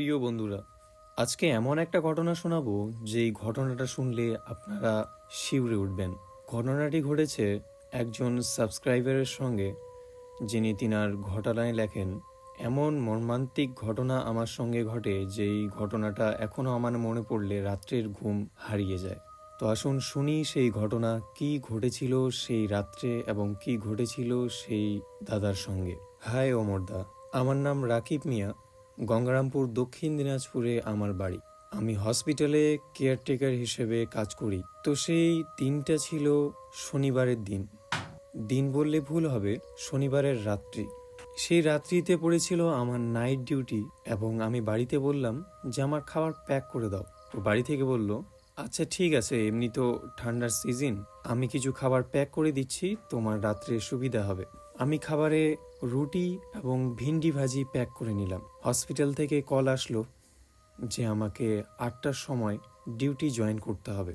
প্রিয় বন্ধুরা, আজকে এমন একটা ঘটনা শোনাবো যেই ঘটনাটা শুনলে আপনারা শিউরে উঠবেন। ঘটনাটি ঘটেছে একজন সাবস্ক্রাইবারের সঙ্গে, যিনি তিনার ঘটনায় লেখেন, এমন মর্মান্তিক ঘটনা আমার সঙ্গে ঘটে যেই ঘটনাটা এখনও আমার মনে পড়লে রাত্রের ঘুম হারিয়ে যায়। তো আসুন শুনি সেই ঘটনা, কি ঘটেছিল সেই রাত্রে এবং কি ঘটেছিল সেই দাদার সঙ্গে। হাই ওমরদা আমার নাম রাকিব মিয়া। গঙ্গারামপুর দক্ষিণ দিনাজপুরে আমার বাড়ি। আমি হসপিটালে কেয়ারটেকার হিসেবে কাজ করি। তো সেই দিনটা ছিল শনিবারের দিন। দিন বললে ভুল হবে, শনিবারের রাত্রি। সেই রাত্রিতে পড়েছিল আমার নাইট ডিউটি এবং আমি বাড়িতে বললাম যে, আমার খাবার প্যাক করে দাও। তো বাড়ি থেকে বলল আচ্ছা ঠিক আছে, এমনি তো ঠান্ডার সিজন আমি কিছু খাবার প্যাক করে দিচ্ছি, তোমার রাত্রে সুবিধা হবে। আমি খাবারে রুটি এবং ভিন্ডি ভাজি প্যাক করে নিলাম। হসপিটাল থেকে কল আসলো যে আমাকে আটটার সময় ডিউটি জয়েন করতে হবে।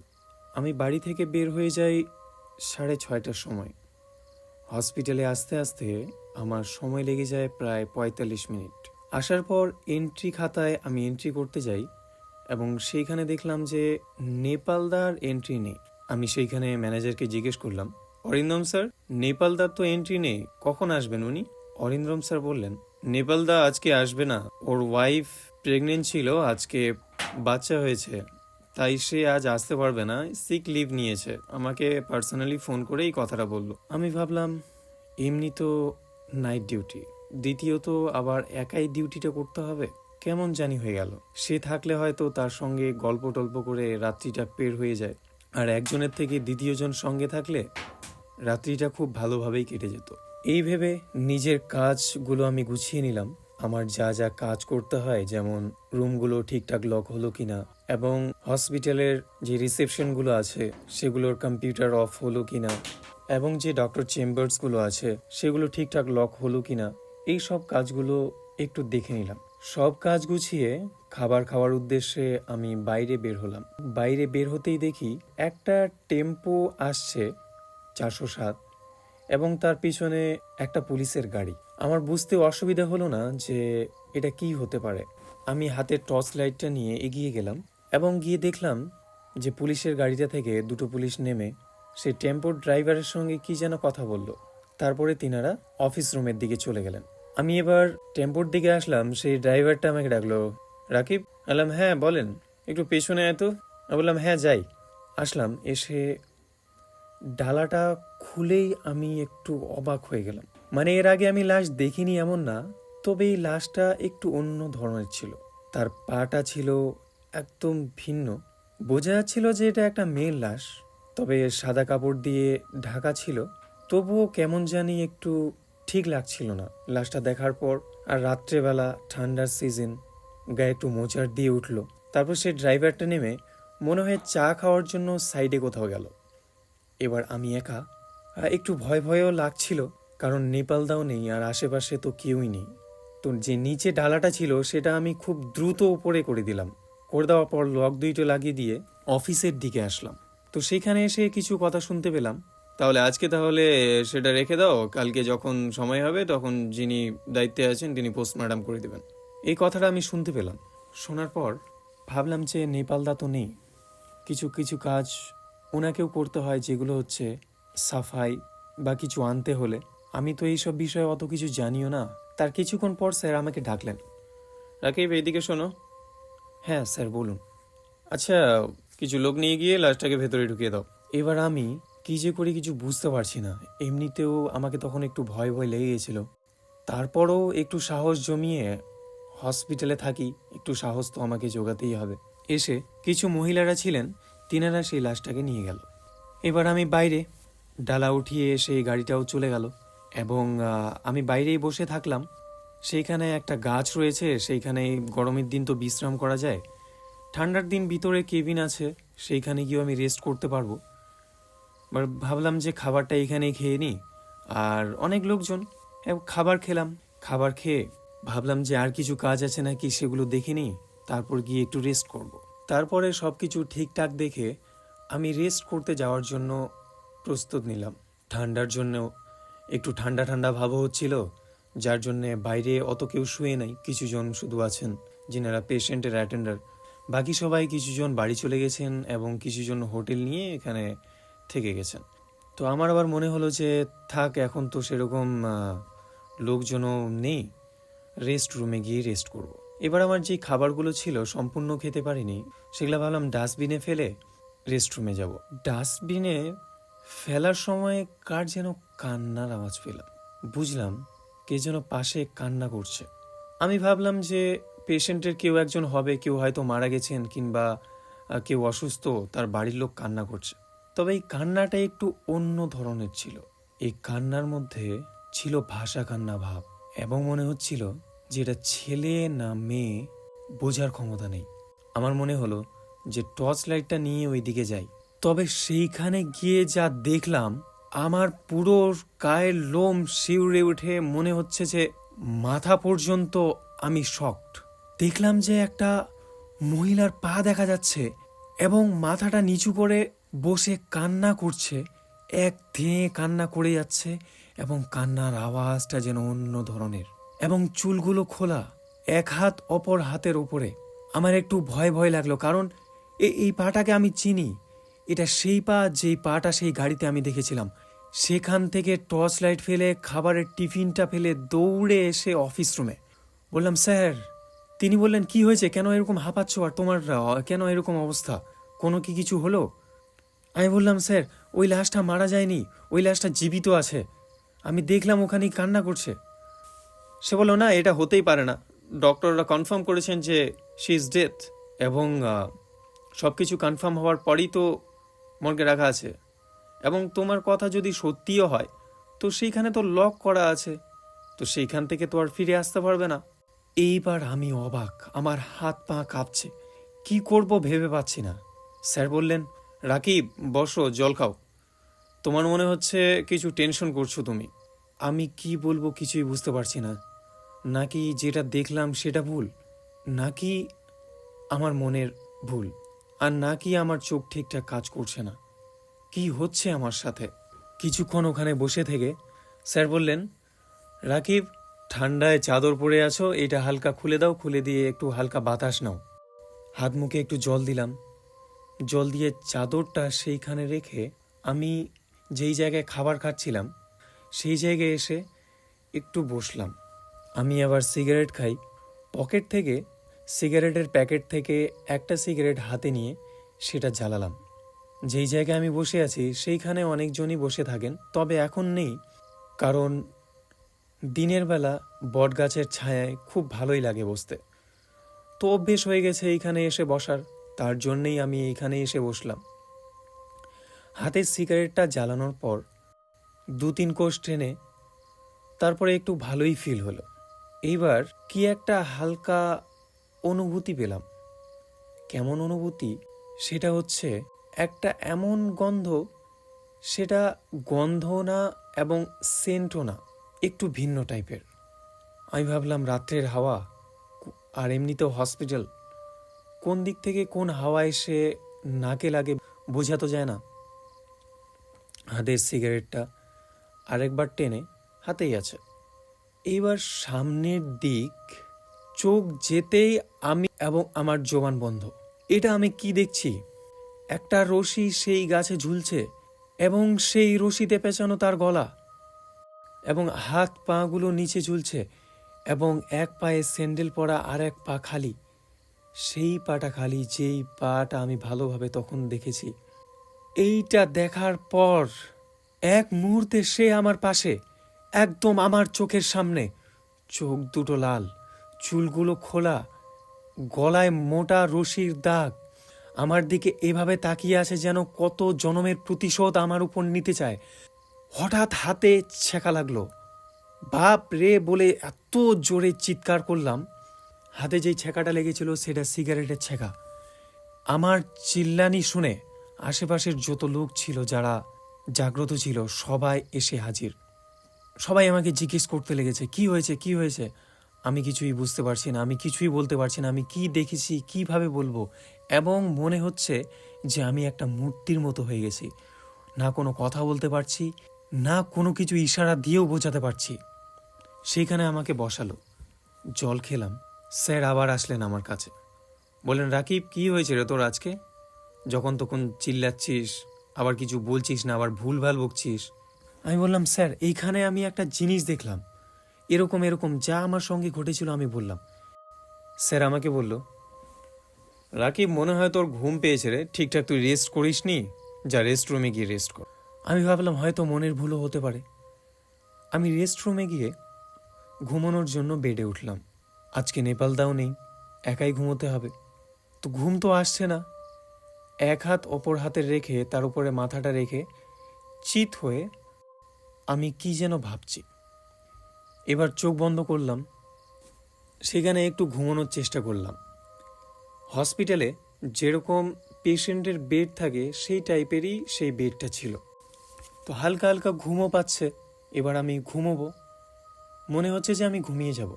আমি বাড়ি থেকে বের হয়ে যাই সাড়ে ছয়টার সময়। হসপিটালে আসতে আসতে আমার সময় লেগে যায় প্রায় পঁয়তাল্লিশ মিনিট। আসার পর এন্ট্রি খাতায় আমি এন্ট্রি করতে যাই এবং সেইখানে দেখলাম যে নেপালদার এন্ট্রি নেই। আমি সেইখানে ম্যানেজারকে জিজ্ঞেস করলাম অরিন্দম স্যার নেপালদার তো এন্ট্রি নেই। কখন আসবেন উনি? অরিন্দম স্যার বললেন নেপালদা আজকে আসবে না। ওর ওয়াইফ প্রেগনেন্ট ছিল, আজকে বাচ্চা হয়েছে। তাই সে আজ আসতে পারবে না সিক লিভ নিয়েছে। আমাকে পার্সোনালি ফোন করে এই কথাটা বলল। আমি ভাবলাম, এমনি তো নাইট ডিউটি দ্বিতীয়ত আবার একাই ডিউটিটা করতে হবে? কেমন জানি হয়ে গেল। সে থাকলে হয়তো তার সঙ্গে গল্প টল্প করে রাত্রিটা পের হয়ে যায়। আর একজনের থেকে দ্বিতীয়জন সঙ্গে থাকলে রাত্রিটা খুব ভালোভাবেই কেটে যেত। এই ভেবে নিজের কাজগুলো আমি গুছিয়ে নিলাম। আমার যা যা কাজ করতে হয়, যেমন রুমগুলো ঠিকঠাক লক হলো কিনা এবং হসপিটালের যে রিসেপশনগুলো আছে, সেগুলোর কম্পিউটার অফ হলো কিনা এবং যে ডক্টর চেম্বার্সগুলো আছে, সেগুলো ঠিকঠাক লক হলো কিনা, এই সব কাজগুলো একটু দেখে নিলাম। সব কাজ গুছিয়ে খাবার খাওয়ার উদ্দেশ্যে আমি বাইরে বের হলাম। বাইরে বের হতেই দেখি একটা টেম্পো আসছে চারশো সাত। এবং তার পিছনে একটা পুলিশের গাড়ি। আমার বুঝতে অসুবিধা হলো না যে এটা কি হতে পারে। আমি হাতে টর্চ লাইটটা নিয়ে এগিয়ে গেলাম এবং গিয়ে দেখলাম যে পুলিশের গাড়িটা থেকে দুটো পুলিশ নেমে সেই টেম্পোর ড্রাইভারের সঙ্গে কি যেন কথা বলল। তারপরে তিনারা অফিস রুমের দিকে চলে গেলেন। আমি এবার টেম্পোর দিকে আসলাম, সেই ড্রাইভারটা আমাকে ডাকলো, রাকিব? বললাম হ্যাঁ বলেন। একটু পেছনে এত বললাম হ্যাঁ যাই। আসলাম, এসে ডালাটা খুলেই আমি একটু অবাক হয়ে গেলাম। মানে এর আগে আমি লাশ দেখিনি এমন না, তবে এই লাশটা একটু অন্য ধরনের ছিল। তার পাটা ছিল একদম ভিন্ন। বোঝা যাচ্ছিল যে এটা একটা মেয়ের লাশ, তবে সাদা কাপড় দিয়ে ঢাকা ছিল। তবুও কেমন জানি একটু ঠিক লাগছিল না। লাশটা দেখার পর আর রাত্রেবেলা ঠান্ডার সিজন, গায়ে একটু মোচার দিয়ে উঠল। তারপর সে ড্রাইভারটা নেমে মনে হয় চা খাওয়ার জন্য সাইডে কোথাও গেল। এবার আমি একা। একটু ভয় ভয়ও লাগছিল, কারণ নেপালদাও নেই আর আশেপাশে তো কেউই নেই। তো যে নিচে ডালাটা ছিল, সেটা আমি খুব দ্রুত উপরে করে দিলাম। করে দেওয়ার পর লক দুইটো লাগিয়ে দিয়ে অফিসের দিকে আসলাম। তো সেখানে এসে কিছু কথা শুনতে পেলাম। তাহলে আজকে তাহলে সেটা রেখে দাও, কালকে যখন সময় হবে তখন যিনি দায়িত্বে আছেন তিনি পোস্টমার্টাম করে দেবেন। এই কথাটা আমি শুনতে পেলাম। শোনার পর ভাবলাম যে নেপালদা তো নেই। কিছু কিছু কাজ ওনাকেও করতে হয় যেগুলো হচ্ছে সাফাই বা কিছু আনতে হলে। আমি তো এইসব বিষয়ে অত কিছু জানিও না। তার কিছুক্ষণ পর স্যার আমাকে ডাকলেন। রাকিব এইদিকে শোনো। হ্যাঁ স্যার বলুন। আচ্ছা কিছু লোক নিয়ে গিয়ে লাশটাকে ভেতরে ঢুকিয়ে দাও। এবার আমি কি যে করে কিছু বুঝতে পারছি না। এমনিতেও আমাকে তখন একটু ভয় ভয় লেগে গেছিল। তারপরও একটু সাহস জমিয়ে হসপিটালে থাকি। একটু সাহস তো আমাকে জোগাতেই হবে। এসে কিছু মহিলারা ছিলেন তিনারা সেই লাশটাকে নিয়ে গেল। এবার আমি বাইরে ডালা উঠিয়ে সেই গাড়িটাও চলে গেল এবং আমি বাইরেই বসে থাকলাম। সেইখানে একটা গাছ রয়েছে, সেইখানে গরমের দিন তো বিশ্রাম করা যায়। ঠান্ডার দিন ভিতরে কেবিন আছে, সেইখানে গিয়েও আমি রেস্ট করতে পারব। এবার ভাবলাম যে খাবারটা এখানেই খেয়ে নিই। আর অনেক লোকজন খাবার খেলাম। খাবার খেয়ে ভাবলাম যে আর কিছু কাজ আছে নাকি সেগুলো দেখে নিই, তারপর গিয়ে একটু রেস্ট করব। তারপরে সব কিছু ঠিকঠাক দেখে আমি রেস্ট করতে যাওয়ার জন্য প্রস্তুত নিলাম। ঠান্ডার জন্য একটু ঠান্ডা ঠান্ডা ভাবও হচ্ছিল, যার জন্যে বাইরে অত কেউ শুয়ে নাই, কিছুজন শুধু আছেন, যিনারা পেশেন্টের অ্যাটেন্ডার বাকি সবাই কিছুজন বাড়ি চলে গেছেন এবং কিছুজন হোটেল নিয়ে এখানে থেকে গেছেন। তো আমার আবার মনে হলো যে, থাক, এখন তো সেরকম লোকজনও নেই রেস্ট রুমে গিয়ে রেস্ট করব। এবার আমার যে খাবারগুলো ছিল সম্পূর্ণ খেতে পারিনি, সেগুলো ভাবলাম ডাস্টবিনে ফেলে রেস্টরুমে যাব। ডাস্টবিনে ফেলার সময় কার যেন কান্নার আওয়াজ পেলাম। বুঝলাম কে যেন পাশে কান্না করছে। আমি ভাবলাম যে পেশেন্টের কেউ একজন হবে, কেউ হয়তো মারা গেছেন কিংবা কেউ অসুস্থ, তার বাড়ির লোক কান্না করছে। তবে এই কান্নাটা একটু অন্য ধরনের ছিল। এই কান্নার মধ্যে ছিল ভাষা কান্না ভাব এবং মনে হচ্ছিল যে এটা ছেলে না মেয়ে বোঝার ক্ষমতা নেই। আমার মনে হলো যে টর্চ লাইটটা নিয়ে ওইদিকে যাই। তবে সেইখানে গিয়ে যা দেখলাম, আমার পুরো গায়ের লোম শিউরে উঠে মনে হচ্ছে যে মাথা পর্যন্ত আমি শকড দেখলাম যে একটা মহিলার পা দেখা যাচ্ছে এবং মাথাটা নিচু করে বসে কান্না করছে। এক ধেয়ে কান্না করে যাচ্ছে এবং কান্নার আওয়াজটা যেন অন্য ধরনের। এবং চুলগুলো খোলা, এক হাত অপর হাতের ওপরে। আমার একটু ভয় ভয় লাগল, কারণ এই পাটাকে আমি চিনি। এটা সেই পা, যেই পাটা সেই গাড়িতে আমি দেখেছিলাম। সেখান থেকে টর্চ লাইট ফেলে, খাবারের টিফিনটা ফেলে দৌড়ে এসে অফিস রুমে। বললাম, স্যার, তিনি বললেন, কি হয়েছে? কেন এরকম হাঁপাচ্ছ? আর তোমার কেন এরকম অবস্থা? কোনো কি কিছু হলো? আমি বললাম, স্যার, ওই লাশটা মারা যায়নি। ওই লাশটা জীবিত আছে। আমি দেখলাম ওখানেই কান্না করছে। সে বলল, না, এটা হতেই পারে না। ডক্টররা কনফার্ম করেছেন যে শি ইজ ডেথ এবং সব কিছু কনফার্ম হওয়ার পরই তো মর্গে রাখা আছে। এবং তোমার কথা যদি সত্যিও হয়, তো সেইখানে তো লক করা আছে। তো সেইখান থেকে তো আর ফিরে আসতে পারবে না। এইবার আমি অবাক, আমার হাত পা কাঁপছে। কি করব ভেবে পাচ্ছি না। স্যার বললেন, রাকিব, বসো, জল খাও। তোমার মনে হচ্ছে কিছু টেনশন করছ তুমি। আমি কি বলব কিছুই বুঝতে পারছি না। নাকি যেটা দেখলাম সেটা ভুল? নাকি আমার মনের ভুল? আর নাকি আমার চোখ ঠিকঠাক কাজ করছে না? কি হচ্ছে আমার সাথে? কিছুক্ষণ ওখানে বসে থেকে স্যার বললেন, রাকিব, ঠান্ডায় চাদর পরে আছো, এটা হালকা খুলে দাও, খুলে দিয়ে একটু হালকা বাতাস নাও। হাত মুখে একটু জল দিলাম। জল দিয়ে চাদরটা সেইখানে রেখে আমি যেই জায়গায় খাবার খাচ্ছিলাম, সেই জায়গায় এসে একটু বসলাম। আমি আবার সিগারেট খাই। পকেট থেকে, সিগারেটের প্যাকেট থেকে একটা সিগারেট হাতে নিয়ে সেটা জ্বালালাম। যেই জায়গায় আমি বসে আছি, সেইখানে অনেকজনই বসে থাকেন, তবে এখন নেই। কারণ দিনের বেলা বটগাছের ছায়ায় খুব ভালোই লাগে বসতে। তো অভ্যেস হয়ে গেছে এইখানে এসে বসার, তার জন্যেই আমি এইখানে এসে বসলাম। হাতের সিগারেটটা জ্বালানোর পর দু তিন কোষ টেনে তারপরে একটু ভালোই ফিল হলো। এইবার কি একটা হালকা অনুভূতি পেলাম। কেমন অনুভূতি? সেটা হচ্ছে একটা এমন গন্ধ, সেটা গন্ধ না এবং সেন্টও না, একটু ভিন্ন টাইপের। আমি ভাবলাম রাত্রের হাওয়া, আর এমনিতেও হসপিটাল কোন দিক থেকে কোন হাওয়া এসে নাকে লাগে বোঝা তো যায় না। হাতের সিগারেটটা আরেকবার টেনে হাতেই আছে। এইবার সামনের দিক, চোখ যেতেই আমি এবং আমার জোবান বন্ধ। এটা আমি কি দেখছি? একটা রশি সেই গাছে ঝুলছে এবং সেই রশিতে পেঁচানো তার গলা এবং হাত পাগুলো নিচে ঝুলছে এবং এক পায়ে স্যান্ডেল পরা আর এক পা খালি। সেই পাটা খালি, যেই পাটা আমি ভালোভাবে তখন দেখেছি। এইটা দেখার পর এক মুহূর্তে সে আমার পাশে একদম আমার চোখের সামনে। চোখ দুটো লাল, চুলগুলো খোলা, গলায় মোটা রশির দাগ। আমার দিকে এভাবে তাকিয়ে আছে যেন কত জনমের প্রতিশোধ আমার উপর নিতে চায়। হঠাৎ হাতে ছেঁকা লাগল। বাপ রে বলে এত জোরে চিৎকার করলাম। হাতে যেই ছেঁকাটা লেগেছিল সেটা সিগারেটের ছেঁকা আমার চিল্লানি শুনে আশেপাশের যত লোক ছিল যারা জাগ্রত ছিল সবাই এসে হাজির। সবাই আমাকে জিজ্ঞেস করতে লেগেছে, কি হয়েছে? কি হয়েছে? আমি কিছুই বুঝতে পারছি না, আমি কিছুই বলতে পারছি না, আমি কি দেখেছি, কীভাবে বলব? এবং মনে হচ্ছে যে আমি একটা মূর্তির মতো হয়ে গেছি। না কোনো কথা বলতে পারছি, না কোনো কিছু ইশারা দিয়েও বোঝাতে পারছি। সেইখানে আমাকে বসালো। জল খেলাম। স্যার আবার আসলেন আমার কাছে। বললেন, রাকিব, কি হয়েছে রে তোর আজকে? যখন তখন চিল্লাচ্ছিস, আবার কিছু বলছিস না, আবার ভুলভাল বকছিস। আমি বললাম, স্যার, এইখানে আমি একটা জিনিস দেখলাম। এরকম এরকম যা আমার সঙ্গে ঘটেছিল আমি বললাম। স্যার আমাকে বলল, রাকিব, মনে হয় তোর ঘুম পেয়েছে রে। ঠিকঠাক তুই রেস্ট করিস নি যা রেস্ট রুমে গিয়ে রেস্ট কর। আমি ভাবলাম, হয়তো মনের ভুলও হতে পারে। আমি রেস্ট রুমে গিয়ে ঘুমানোর জন্য বেডে উঠলাম। আজকে নেপাল দাও নেই, একাই ঘুমোতে হবে। তো ঘুম তো আসছে না। এক হাত অপর হাতে রেখে, তার উপরে মাথাটা রেখে, চিত হয়ে আমি কি যেন ভাবছি। এবার চোখ বন্ধ করলাম, সেখানে একটু ঘুমানোর চেষ্টা করলাম। হসপিটালে যেরকম পেশেন্টের বেড থাকে, সেই টাইপেরই সেই বেডটা ছিল। তো হালকা হালকা ঘুমও পাচ্ছে, এবার আমি ঘুমোবো। মনে হচ্ছে যে আমি ঘুমিয়ে যাব।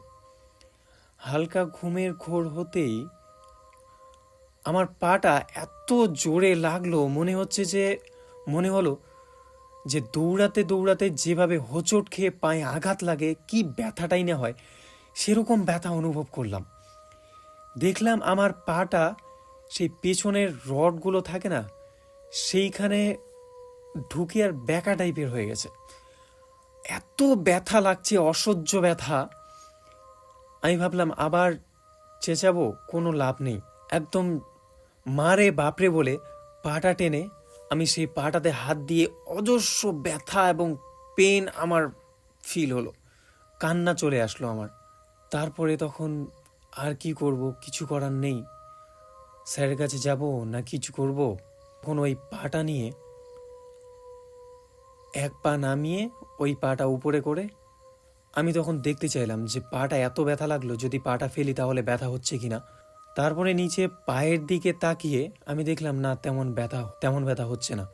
হালকা ঘুমের ঘোর হতেই আমার পাটা এত জোরে লাগল, মনে হচ্ছে যে, মনে হলো যে দৌড়াতে দৌড়াতে যেভাবে হোঁচট খেয়ে পায়ে আঘাত লাগে, কি ব্যথাটাই না হয়, সেরকম ব্যথা অনুভব করলাম। দেখলাম আমার পাটা সেই পেছনের রডগুলো থাকে না, সেইখানে ঢুকে আর ব্যাকা টাইপের হয়ে গেছে। এত ব্যথা লাগছে, অসহ্য ব্যথা। আমি ভাবলাম, আবার চেঁচাবো, কোনো লাভ নেই। একদম মারে বাপরে বলে পাটা টেনে আমি সেই পাটাতে হাত দিয়ে অজস্র ব্যথা এবং পেন আমার ফিল হলো। কান্না চলে আসলো আমার। তারপরে তখন আর কি করব, কিছু করার নেই। স্যারের কাছে যাব না কিছু করব? তখন ওই পাটা নিয়ে এক পা নামিয়ে ওই পাটা উপরে করে আমি তখন দেখতে চাইলাম যে পাটা এত ব্যথা লাগল, যদি পাটা ফেলি তাহলে ব্যথা হচ্ছে কিনা। তারপরে নিচে পায়ের দিকে তাকিয়ে আমি দেখলাম, না, তেমন ব্যথা তেমন ব্যথা হচ্ছে না।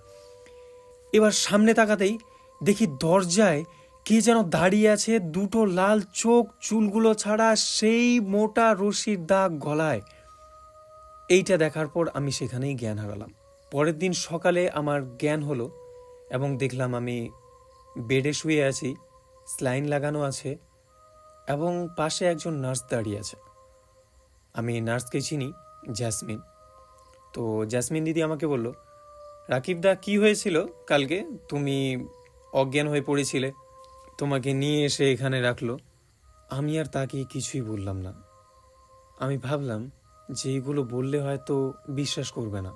এবার সামনে তাকাতেই দেখি দরজায় কে যেন দাঁড়িয়ে আছে, দুটো লাল চোখ, চুলগুলো ছাড়া সেই মোটা রশির দাগ গলায়। এইটা দেখার পর আমি সেখানেই জ্ঞান হারালাম। পরের দিন সকালে আমার জ্ঞান হলো এবং দেখলাম আমি বেডে শুয়ে আছি, স্লাইন লাগানো আছে এবং পাশে একজন নার্স দাঁড়িয়ে আছে। আমি নার্সকে চিনি, জ্যাসমিন। তো জ্যাসমিন দিদি আমাকে বলল, রাকিব দা, কী হয়েছিল কালকে? তুমি অজ্ঞান হয়ে পড়েছিলে। তোমাকে নিয়ে এসে এখানে রাখল। আমি আর তাকে কিছুই বললাম না। আমি ভাবলাম যে এইগুলো বললে হয়তো বিশ্বাস করবে না।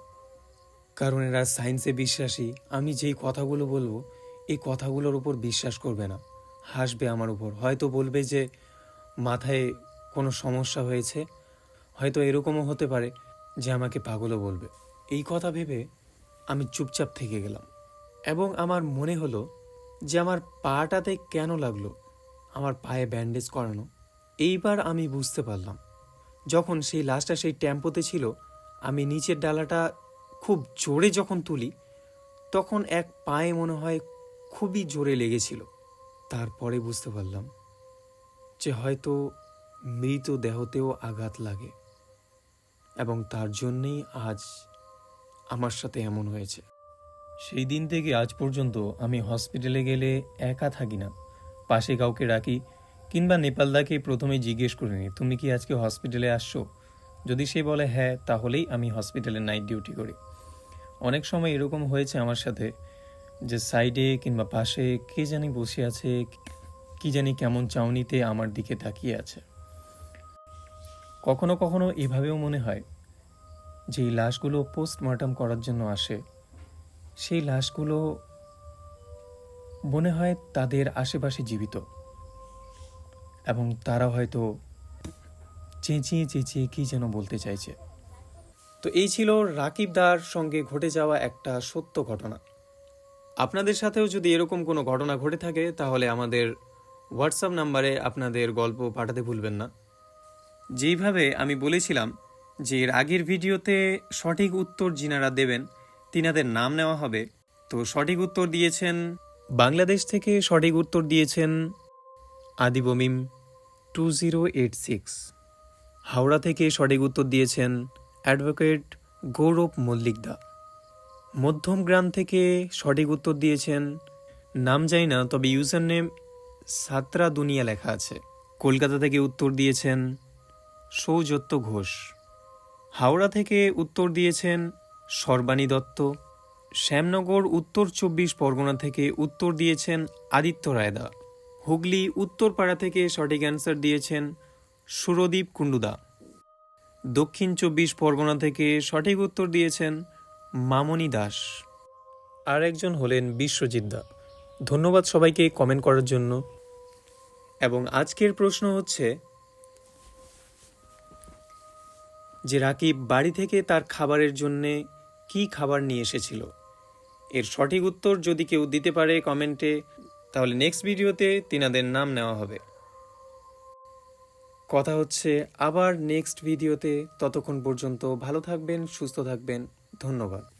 কারণ এরা সায়েন্সে বিশ্বাসী। আমি যেই কথাগুলো বলব, এই কথাগুলোর উপর বিশ্বাস করবে না। হাসবে আমার উপর। হয়তো বলবে যে, মাথায় কোনো সমস্যা হয়েছে। হয়তো এরকমও হতে পারে যে আমাকে পাগলও বলবে। এই কথা ভেবে আমি চুপচাপ থেকে গেলাম এবং আমার মনে হলো যে আমার পাটাতে কেন লাগল আমার পায়ে ব্যান্ডেজ করানো। এইবার আমি বুঝতে পারলাম, যখন সেই লাশটা সেই ট্যাম্পোতে ছিল, আমি নিচের ডালাটা খুব জোরে যখন তুলি, তখন এক পায়ে মনে হয় খুবই জোরে লেগেছিল। তারপরে বুঝতে পারলাম যে হয়তো মৃত দেহতেও আঘাত লাগে। এবং তার জন্যেই আজ আমার সাথে এমন হয়েছে। সেই দিন থেকে আজ পর্যন্ত আমি হসপিটালে গেলে একা থাকি না। পাশে কাউকে রাখি কিংবা নেপালদাকে প্রথমে জিজ্ঞেস করে নিই তুমি কি আজকে হসপিটালে আসছো? যদি সে বলে হ্যাঁ তাহলেই আমি হসপিটালে নাইট ডিউটি করি। অনেক সময় এরকম হয়েছে আমার সাথে যে সাইডে কিংবা পাশে কে জানি বসে আছে, কি জানি কেমন চাউনিতে আমার দিকে তাকিয়ে আছে। কখনো কখনো এভাবেও মনে হয় যে লাশগুলো পোস্টমর্টম করার জন্য আসে, সেই লাশগুলো মনে হয় তাদের আশেপাশে জীবিত এবং তারা হয়তো চেঁচিয়ে চেঁচিয়ে কী যেন বলতে চাইছে। তো এই ছিল রাকিব দার সঙ্গে ঘটে যাওয়া একটা সত্য ঘটনা। আপনাদের সাথেও যদি এরকম কোনো ঘটনা ঘটে থাকে, তাহলে আমাদের হোয়াটসঅ্যাপ নাম্বারে আপনাদের গল্প পাঠাতে ভুলবেন না। যেইভাবে আমি বলেছিলাম যে এর আগের ভিডিওতে সঠিক উত্তর যিনারা দেবেন, তিনাদের নাম নেওয়া হবে। তো সঠিক উত্তর দিয়েছেন, বাংলাদেশ থেকে সঠিক উত্তর দিয়েছেন আদিবমিম two zero eight six. Howrah থেকে সঠিক উত্তর দিয়েছেন অ্যাডভোকেট গৌরব মল্লিকদা। মধ্যমগ্রাম থেকে সঠিক উত্তর দিয়েছেন, নাম জানি না, তবে ইউজার নেম সাতরা দুনিয়া লেখা আছে। কলকাতা থেকে উত্তর দিয়েছেন সৌজত্য ঘোষ। হাওড়া থেকে উত্তর দিয়েছেন সর্বাণী দত্ত। শ্যামনগর, উত্তর চব্বিশ পরগনা থেকে উত্তর দিয়েছেন আদিত্য রায়দা। হুগলি, উত্তরপাড়া থেকে সঠিক অ্যান্সার দিয়েছেন সুরদীপ কুণ্ডুদা। দক্ষিণ চব্বিশ পরগনা থেকে সঠিক উত্তর দিয়েছেন মামনি দাস। আর একজন হলেন বিশ্বজিৎ দা। ধন্যবাদ সবাইকে কমেন্ট করার জন্য। এবং আজকের প্রশ্ন হচ্ছে যে রাকিব বাড়ি থেকে তার খাবারের জন্যে কি খাবার নিয়ে এসেছিল। এর সঠিক উত্তর যদি কেউ দিতে পারে কমেন্টে, তাহলে নেক্সট ভিডিওতে তিনাদের নাম নেওয়া হবে। কথা হচ্ছে, আবার নেক্সট ভিডিওতে ততক্ষণ পর্যন্ত ভালো থাকবেন, সুস্থ থাকবেন। ধন্যবাদ।